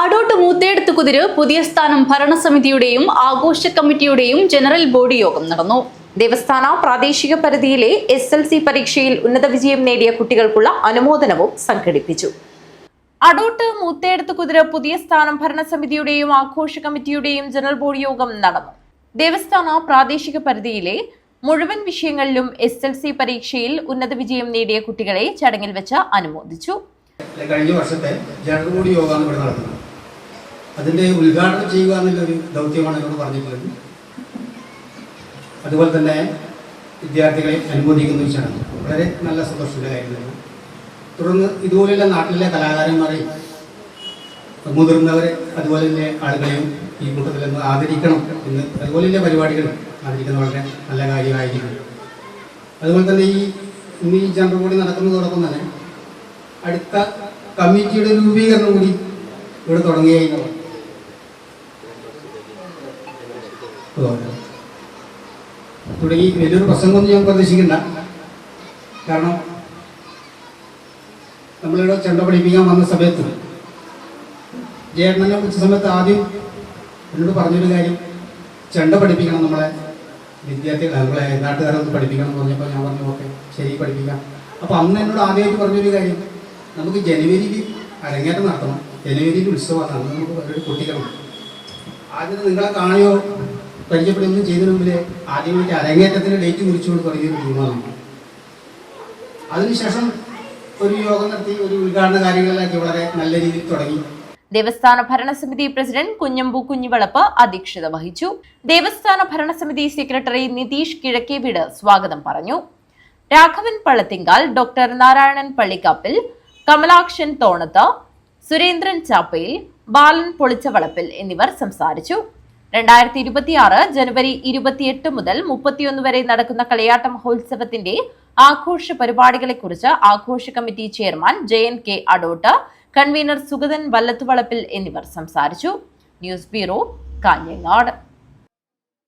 അടോട്ട് മൂത്തേടത്ത് കുതിര് പുതിയ സ്ഥാനം ഭരണസമിതിയുടെയും ആഘോഷ കമ്മിറ്റിയുടെയും ജനറൽ ബോഡി യോഗം നടന്നു. ദേവസ്ഥാന പ്രാദേശിക പരിധിയിലെ എസ് എൽ സി പരീക്ഷയിൽ ഉന്നത വിജയം നേടിയ കുട്ടികൾക്കുള്ള അനുമോദനവും സംഘടിപ്പിച്ചു. അടോട്ട് മൂത്തേടത്ത് കുതിര പുതിയ സ്ഥാനം ഭരണസമിതിയുടെയും ആഘോഷ കമ്മിറ്റിയുടെയും ജനറൽ ബോഡി യോഗം നടന്നു. ദേവസ്ഥാന പ്രാദേശിക പരിധിയിലെ മുഴുവൻ വിഷയങ്ങളിലും എസ് എൽ സി പരീക്ഷയിൽ ഉന്നത വിജയം നേടിയ കുട്ടികളെ ചടങ്ങിൽ വെച്ച് അനുമോദിച്ചു. കഴിഞ്ഞ വർഷത്തെ ജനറൽ ബോഡി യോഗമാണ് ഇവിടെ നടക്കുന്നത് അതിന്റെ ഉദ്ഘാടനം ചെയ്യുക എന്നുള്ളൊരു ദൗത്യമാണ് എന്നോട് പറഞ്ഞിട്ടുള്ളത്. അതുപോലെ തന്നെ വിദ്യാർത്ഥികളെ അനുമോദിക്കുന്ന ഒരു ചടങ്ങ്. വളരെ നല്ല സന്തോഷത്തിന്റെ കാര്യമാണ് തുടർന്ന് ഇതുപോലെയുള്ള നാട്ടിലെ കലാകാരന്മാരെയും മുതിർന്നവരെ അതുപോലെ തന്നെ ആളുകളെയും ഈ കൂട്ടത്തിൽ നിന്ന് ആദരിക്കണം എന്ന് അതുപോലെയുള്ള പരിപാടികൾ ആദരിക്കുന്നത് വളരെ നല്ല കാര്യമായിരിക്കും. അതുപോലെ തന്നെ ഈ ഇന്ന് ഈ ജനറൽ ബോഡി നടക്കുന്നതോടൊപ്പം തന്നെ അടുത്ത കമ്മിറ്റിയുടെ രൂപീകരണം കൂടി ഇവിടെ തുടങ്ങിയായി തുടങ്ങി വലിയൊരു പ്രസംഗമൊന്നും ഞാൻ പ്രതീക്ഷിക്കണ്ട. കാരണം നമ്മളിവിടെ ചെണ്ട പഠിപ്പിക്കാൻ വന്ന സമയത്ത് ജേട്ടനെ കുറിച്ച സമയത്ത് ആദ്യം എന്നോട് പറഞ്ഞൊരു കാര്യം. ചെണ്ട പഠിപ്പിക്കണം നമ്മളെ. വിദ്യാർത്ഥികൾ നമ്മളെ നാട്ടുകാരൊന്ന് പഠിപ്പിക്കണം എന്ന് പറഞ്ഞപ്പോൾ ഞാൻ പറഞ്ഞു ഓക്കെ ശരി പഠിപ്പിക്കാം. അപ്പോൾ അന്ന് എന്നോട് ആദ്യമായിട്ട് പറഞ്ഞൊരു കാര്യം നമുക്ക് ജനുവരിയിൽ അരങ്ങേറ്റം നടത്തണം. ജനുവരിയിൽ ഉത്സവമാണ്. അന്ന് നമുക്ക് ഒരു കുട്ടികളുണ്ട്. ആദ്യം നിങ്ങളെ കാണുകയോ പരിചയപ്പെടുകയൊന്നും ചെയ്തതിന് മുമ്പിൽ ആദ്യമായിട്ട് അരങ്ങേറ്റത്തിന് ഡേറ്റ് കുറിച്ചുകൊണ്ട് തുടങ്ങിയൊരു തീരുമാനം. അതിനുശേഷം ഒരു യോഗം നടത്തി ഒരു ഉദ്ഘാടന കാര്യങ്ങളിലൊക്കെ വളരെ നല്ല രീതിയിൽ തുടങ്ങി. ദേവസ്ഥാന ഭരണസമിതി പ്രസിഡന്റ് കുഞ്ഞമ്പു കുഞ്ഞുവളപ്പ് അധ്യക്ഷത വഹിച്ചു. ദേവസ്ഥാന ഭരണസമിതി സെക്രട്ടറി നിതീഷ് കിഴക്കേവീട് സ്വാഗതം പറഞ്ഞു. രാഘവൻ പള്ളത്തിങ്കാൽ ഡോക്ടർ നാരായണൻ പള്ളിക്കാപ്പിൽ കമലാക്ഷൻ തോണത്ത് സുരേന്ദ്രൻ ചാപ്പയിൽ ബാലൻ പൊളിച്ചവളപ്പിൽ എന്നിവർ സംസാരിച്ചു. രണ്ടായിരത്തി ഇരുപത്തിയാറ് ജനുവരി ഇരുപത്തിയെട്ട് മുതൽ മുപ്പത്തിയൊന്ന് വരെ നടക്കുന്ന കളിയാട്ട മഹോത്സവത്തിന്റെ ആഘോഷ പരിപാടികളെക്കുറിച്ച് ആഘോഷ committee chairman J N K Adot convener Sugathan Vallathuvalappil എന്നിവർ സംസാരിച്ചു. News bureau Kanhangad.